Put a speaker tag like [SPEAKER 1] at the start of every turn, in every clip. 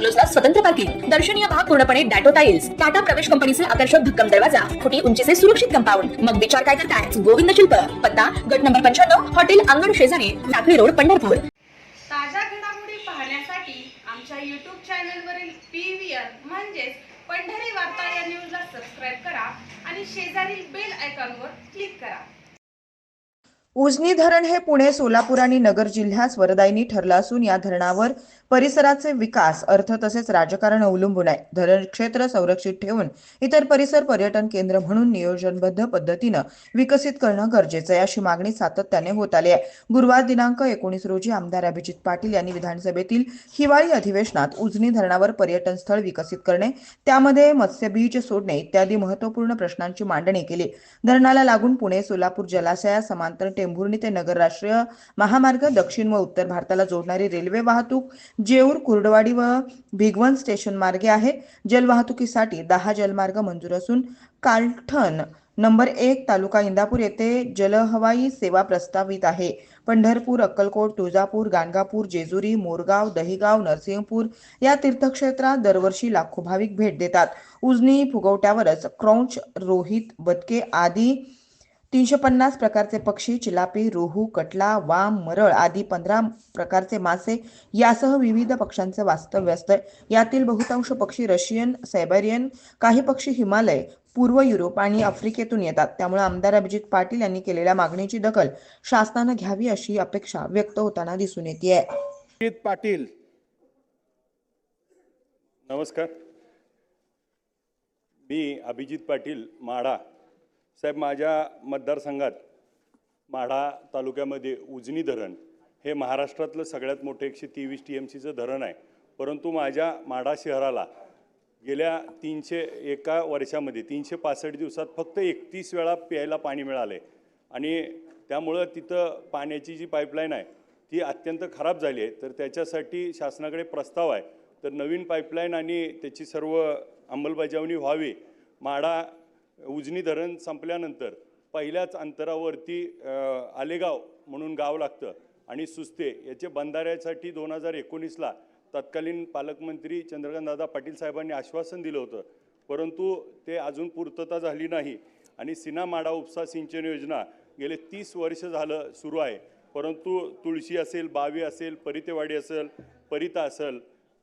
[SPEAKER 1] बंगलोजला स्वतंत्र पार्किंग दर्शनीय भाग पूर्णपणे डॅटो टाइल्स टाटा प्रवेश कंपनीचे आकर्षक भक्कम दरवाजा फुटी उंचीचे सुरक्षित कंपाऊंड. मग विचार काय करताय? गोविंद शिल्प. पत्ता गट नंबर पंच्याण्णव हॉटेल अंगण शेजारी लाकडी रोड पंढरपूर.
[SPEAKER 2] ताज्या घडामोडी पाहण्यासाठी आमच्या यूट्यूब चॅनलवरील पी व्ही आर म्हणजेच पंढरी वार्ता या न्यूजला सबस्क्राईब करा आणि शेजारील बेल आयकॉनवर क्लिक करा.
[SPEAKER 3] उजनी धरण हे पुणे सोलापूर आणि नगर जिल्ह्यास वरदायिनी ठरलं असून या धरणावर परिसराचे विकास अर्थ तसेच राजकारण अवलंबून आहे. धरण क्षेत्र संरक्षित ठेवून इतर परिसर पर्यटन केंद्र म्हणून नियोजनबद्ध पद्धतीनं विकसित करणं गरजेचं आहे अशी मागणी सातत्याने होत आली आहे. गुरुवार दिनांक एकोणीस रोजी आमदार अभिजित पाटील यांनी विधानसभेतील हिवाळी अधिवेशनात उजनी धरणावर पर्यटन स्थळ विकसित करणे त्यामध्ये मत्स्यबीज सोडणे इत्यादी महत्त्वपूर्ण प्रश्नांची मांडणी केली. धरणाला लागून पुणे सोलापूर जलाशया समांतर टेंभुर्णी ते नगर राष्ट्रीय महामार्ग दक्षिण व उत्तर भारताला जोडणारी रेल्वे वाहतूक जेऊर कुर्डवाडी व भिगवण स्टेशन मार्गे आहे. जलवाहतुकीसाठी दहा जलमार्ग मंजूर असून कालठण नंबर एक तालुका इंदापूर येथे जलहवाई सेवा प्रस्तावित आहे. पंढरपूर अक्कलकोट तुळजापूर गाणगापूर जेजुरी मोरगाव दहिगाव नरसिंहपूर या तीर्थक्षेत्रात दरवर्षी लाखो भाविक भेट देतात. उजनी फुगवट्यावरच क्रौंच रोहित बदके आदी तीनशे पन्नास प्रकारचे पक्षी चिलापी रोहू कटला वाम मरळ आदी पंधरा प्रकारचे मासे यासह विविध पक्ष्यांचे वास्तव्य असतं. यातील बहुतांश पक्षी रशियन सायबेरियन काही पक्षी हिमालय पूर्व युरोप आणि आफ्रिकेतून येतात. त्यामुळे आमदार अभिजित पाटील यांनी केलेल्या मागणीची दखल शासनानं घ्यावी अशी अपेक्षा व्यक्त होताना दिसून येते
[SPEAKER 4] अभिजित पाटील. नमस्कार. मी अभिजित पाटील माढा साहेब माझ्या मतदारसंघात माढा तालुक्यामध्ये उजनी धरण हे महाराष्ट्रातलं सगळ्यात मोठं एकशे तेवीस टी एम सीचं धरण आहे. परंतु माझ्या माढा शहराला गेल्या तीनशे एका वर्षामध्ये तीनशे पासष्ट दिवसात फक्त एकतीस वेळा प्यायला पाणी मिळालं. आहे आणि त्यामुळं तिथं पाण्याची जी पाईपलाईन आहे ती अत्यंत खराब झाली आहे. तर त्याच्यासाठी शासनाकडे प्रस्ताव आहे. तर नवीन पाईपलाईन आणि त्याची सर्व अंमलबजावणी व्हावी. माढा उजनी धरण संपल्यानंतर पहिल्याच अंतरावरती आलेगाव म्हणून गाव लागतं आणि सुस्ते याचे बंधाऱ्यासाठी दोन हजार एकोणीसला तत्कालीन पालकमंत्री चंद्रकांतदादा पाटील साहेबांनी आश्वासन दिलं होतं. परंतु ते अजून पूर्तता झाली नाही आणि सिना माडा उपसा सिंचन योजना गेले तीस वर्ष झालं सुरू आहे. परंतु तुळशी असेल बावी असेल परितेवाडी असेल परिता असेल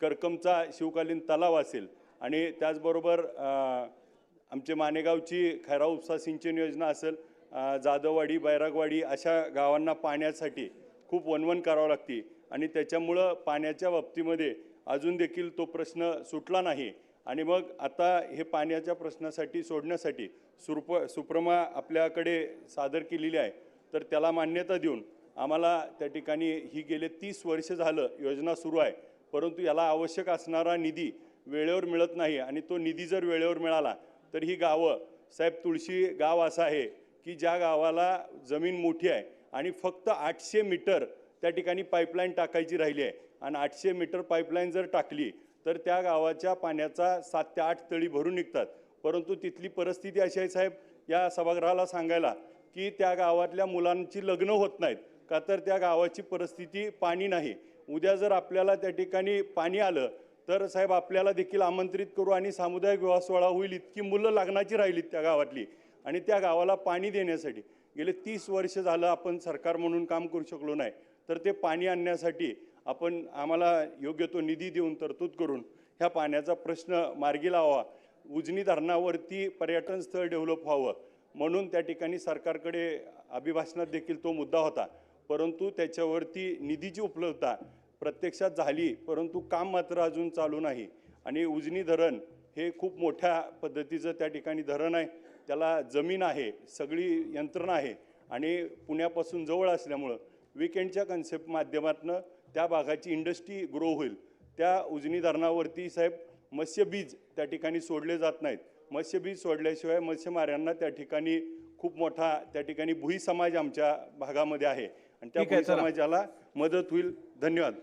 [SPEAKER 4] करकमचा शिवकालीन तलाव असेल आणि त्याचबरोबर आमचे मानेगावची खैरा उपसा सिंचन योजना असेल जाधववाडी बैरागवाडी अशा गावांना पाण्यासाठी खूप वनवन करावं लागते. आणि त्याच्यामुळं पाण्याच्या बाबतीमध्ये अजून देखील तो प्रश्न सुटला नाही. आणि मग आता हे पाण्याच्या प्रश्नासाठी सोडण्यासाठी सुरप सुप्रमा आपल्याकडे सादर केलेली आहे. तर त्याला मान्यता देऊन आम्हाला त्या ठिकाणी ही गेले तीस वर्ष झालं योजना सुरू आहे. परंतु याला आवश्यक असणारा निधी वेळेवर मिळत नाही आणि तो निधी जर वेळेवर मिळाला तर ही गावं साहेब तुळशी गाव असं आहे की ज्या गावाला जमीन मोठी आहे आणि फक्त आठशे मीटर त्या ठिकाणी पाईपलाईन टाकायची राहिली आहे. आणि आठशे मीटर पाईपलाईन जर टाकली तर त्या गावाच्या पाण्याचा सात ते आठ तळी भरून निघतात. परंतु तिथली परिस्थिती अशी आहे साहेब या सभागृहाला सांगायला की त्या गावातल्या मुलांची लग्न होत नाहीत का तर त्या गावाची परिस्थिती पाणी नाही. उद्या जर आपल्याला त्या ठिकाणी पाणी आलं तर साहेब आपल्याला देखील आमंत्रित करू आणि सामुदायिक विवाह सोहळा होईल इतकी मुलं लग्नाची राहिलीत त्या गावातली. आणि त्या गावाला पाणी देण्यासाठी गेले तीस वर्ष झालं आपण सरकार म्हणून काम करू शकलो नाही. तर ते पाणी आणण्यासाठी आपण आम्हाला योग्य तो निधी देऊन तरतूद करून ह्या पाण्याचा प्रश्न मार्गी लावा. उजनी धरणावरती पर्यटन स्थळ डेव्हलप व्हावं. म्हणून त्या ठिकाणी सरकारकडे अभिभाषणात देखील तो मुद्दा होता. परंतु त्याच्यावरती निधीची उपलब्धता प्रत्यक्षात झाली परंतु काम मात्र अजून चालू नाही. आणि उजनी धरण हे खूप मोठ्या पद्धतीचं त्या ठिकाणी धरण आहे. त्याला जमीन आहे सगळी यंत्रणा आहे. आणि पुण्यापासून जवळ असल्यामुळं विकेंडच्या कन्सेप्ट माध्यमातून त्या भागाची इंडस्ट्री ग्रो होईल. त्या उजनी धरणावरती साहेब मत्स्यबीज त्या ठिकाणी सोडले जात नाहीत. मत्स्यबीज सोडल्याशिवाय मत्स्यमारांना त्या ठिकाणी खूप मोठा त्या ठिकाणी भुई समाज आमच्या भागामध्ये आहे. आणि त्या भुई. समाजाला मदत होईल. धन्यवाद.